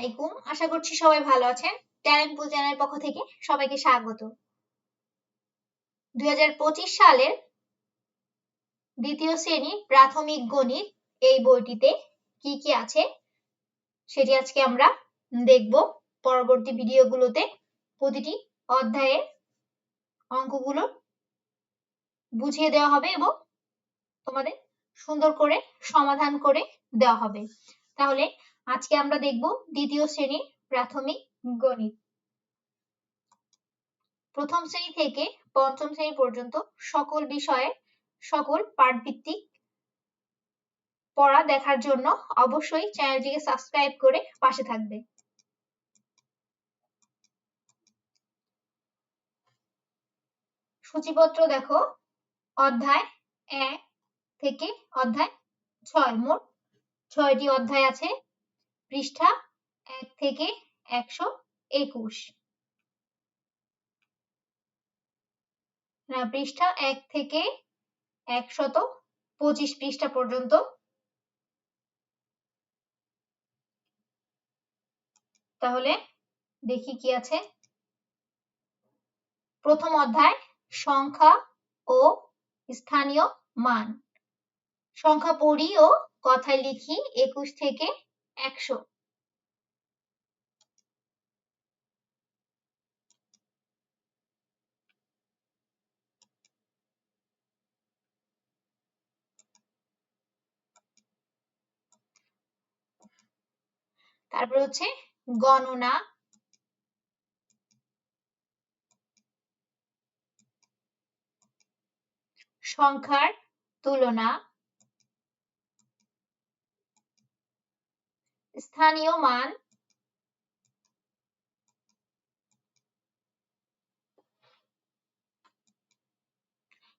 আলাইকুম। আশা করছি সবাই ভালো আছেন। ট্যালেন্ট পুল চ্যানেলের পক্ষ থেকে সবাইকে স্বাগত। দুই সালের দ্বিতীয় শ্রেণি প্রাথমিক গণিত এই বইটিতে কি কি আছে সেটি আজকে আমরা দেখব। পরবর্তী ভিডিওগুলোতে প্রতিটি অধ্যায়ের অঙ্কগুলো বুঝিয়ে দেওয়া হবে এবং তোমাদের সুন্দর করে সমাধান করে দেওয়া হবে। তাহলে আজকে আমরা দেখব দ্বিতীয় শ্রেণির প্রাথমিক গণিত। প্রথম শ্রেণি থেকে পঞ্চম শ্রেণি পর্যন্ত সকল বিষয়ে সকল পাঠভিত্তিক পড়া দেখার জন্য অবশ্যই চ্যানেলটিকে সাবস্ক্রাইব করে পাশে থাকবে। সূচিপত্র দেখো, অধ্যায় এক থেকে অধ্যায় ছয়। মোট ছয়টি অধ্যায় আছে। পৃষ্ঠা এক থেকে একশো একুশ। না, পৃষ্ঠা এক থেকে একশত পঁচিশ পৃষ্ঠা পর্যন্ত। তাহলে দেখি কি আছে। প্রথম অধ্যায়, সংখ্যা ও স্থানীয় মান। সংখ্যা পড়ি ও কথায় লিখি একুশ থেকে একশো। তারপর হচ্ছে গণনা। সংখ্যার তুলনা। স্থানীয় মান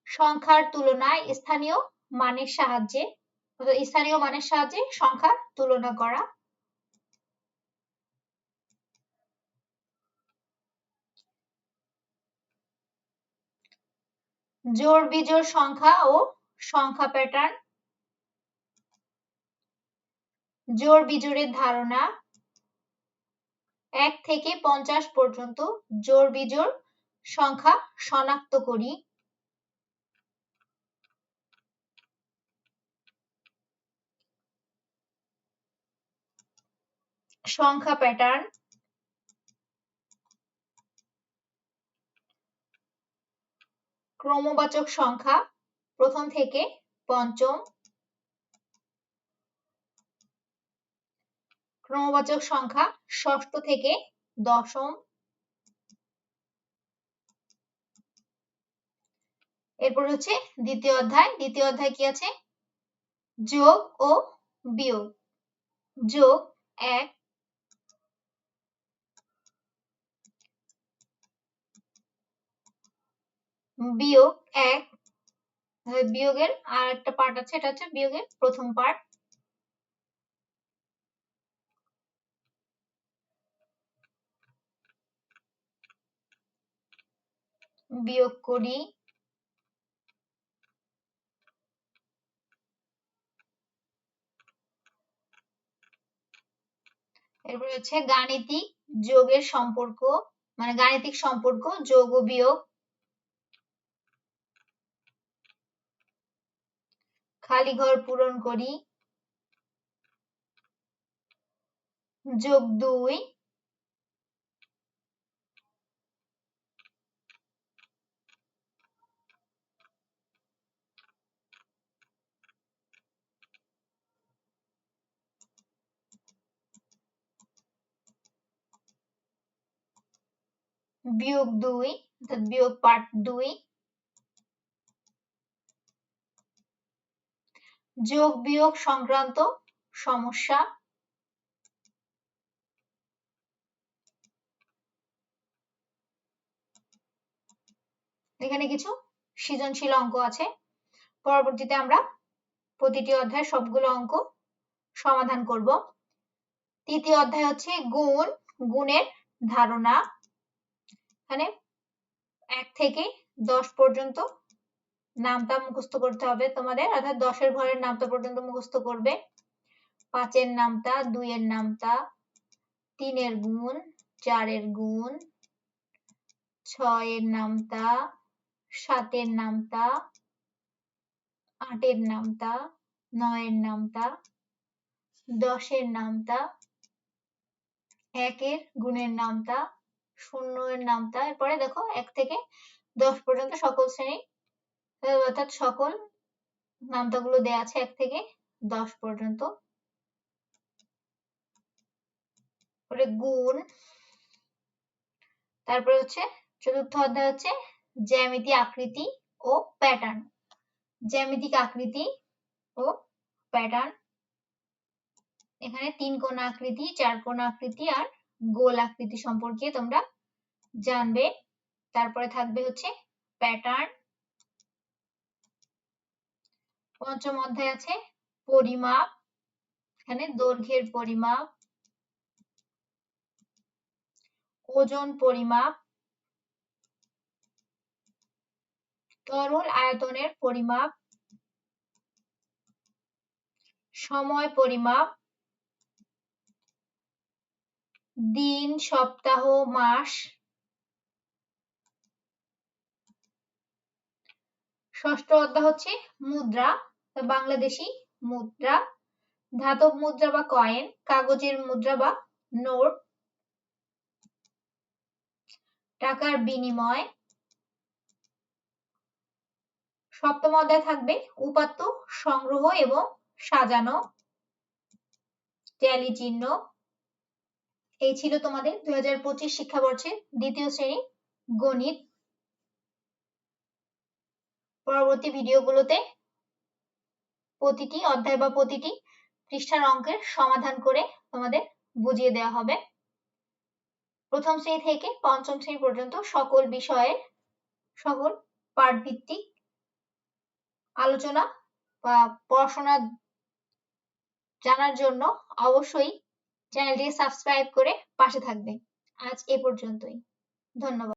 সংখ্যার তুলনায় স্থানীয় মানের সাহায্যে স্থানীয় মানের সাহায্যে সংখ্যার তুলনা করা। জোড় বিজোড় সংখ্যা ও সংখ্যা প্যাটার্ন জোড় বিজোড়ের ধারণা এক থেকে পঞ্চাশ পর্যন্ত জোড় বিজোড় সংখ্যা শনাক্ত করি। সংখ্যা প্যাটার্ন ক্রমবাচক সংখ্যা প্রথম থেকে পঞ্চম ক্রমবাচক সংখ্যা ষষ্ঠ থেকে দশম। এরপর হচ্ছে দ্বিতীয় অধ্যায়। দ্বিতীয় অধ্যায় কি আছে? যোগ ও বিয়োগ। যোগ এক। বিয়োগ এক। বিয়োগের আর একটা পার্ট আছে, এটা হচ্ছে বিয়োগের প্রথম পার্ট বিয়োগ করি। এরপর হচ্ছে গাণিতিক যোগের সম্পর্ক মানে গাণিতিক সম্পর্ক, যোগ ও বিয়োগ। খালি ঘর পূরণ করি। যোগ দুই। বিয়োগ দুই বিয়োগ পার্ট দুই। যোগ বিয়োগ সংক্রান্ত সমস্যা। এখানে কিছু সৃজনশীল অঙ্ক আছে। পরবর্তীতে আমরা প্রতিটি অধ্যায় সবগুলো অঙ্ক সমাধান করব। তৃতীয় অধ্যায় হচ্ছে গুণ, গুণের ধারণা। এখানে এক থেকে দশ পর্যন্ত নামটা মুখস্থ করতে হবে তোমাদের। অর্থাৎ দশের ঘরের নামটা পর্যন্ত মুখস্থ করবে। পাঁচের নামটা, দুইয়ের নামটা, তিনের গুণ, চারের গুণ, ছয়ের নামতা সাতের নামতা আটের নামতা নয়ের নামতা দশের নামতা একের গুণের নামতা শূন্য এর নামতা এরপরে দেখো, এক থেকে দশ পর্যন্ত সকল শ্রেণি অর্থাৎ সকল নামতাগুলো দেয়া আছে এক থেকে দশ পর্যন্ত। পরে গুণ। তারপরে হচ্ছে চতুর্থ অধ্যায় হচ্ছে জ্যামিতি, আকৃতি ও প্যাটার্ন জ্যামিতিক আকৃতি ও প্যাটার্ন এখানে তিন কোণ আকৃতি, চার কোণ আকৃতি আর গোল আকৃতি সম্পর্কে তোমরা জানবে। তারপরে থাকবে হচ্ছে প্যাটার্ন পঞ্চম অধ্যায় আছে পরিমাপ। এখানে দৈর্ঘ্যের পরিমাপ। ওজন পরিমাপ। তরল আয়তনের পরিমাপ। সময় পরিমাপ। দিন, সপ্তাহ, মাস। ষষ্ঠ অধ্যায় হচ্ছে মুদ্রা, বাংলাদেশি মুদ্রা। ধাতব মুদ্রা বা কয়েন, কাগজের মুদ্রা বা নোট। টাকার বিনিময়। সপ্তম অধ্যায় থাকবে উপাত্ত সংগ্রহ এবং সাজানো। ট্যালি চিহ্ন। এই ছিল তোমাদের দুই হাজার পঁচিশ শিক্ষাবর্ষের দ্বিতীয় শ্রেণি গণিত। পরবর্তী ভিডিওগুলোতে প্রতিটি অধ্যায় বা প্রতিটি পৃষ্ঠার অঙ্কের সমাধান করে তোমাদের বুঝিয়ে দেওয়া হবে। প্রথম শ্রেণি থেকে পঞ্চম শ্রেণি পর্যন্ত সকল বিষয়ের সকল পাঠ ভিত্তিক আলোচনা বা পড়াশোনা জানার জন্য অবশ্যই চ্যানেলটি সাবস্ক্রাইব করে পাশে থাকবে আজ এ পর্যন্তই। ধন্যবাদ।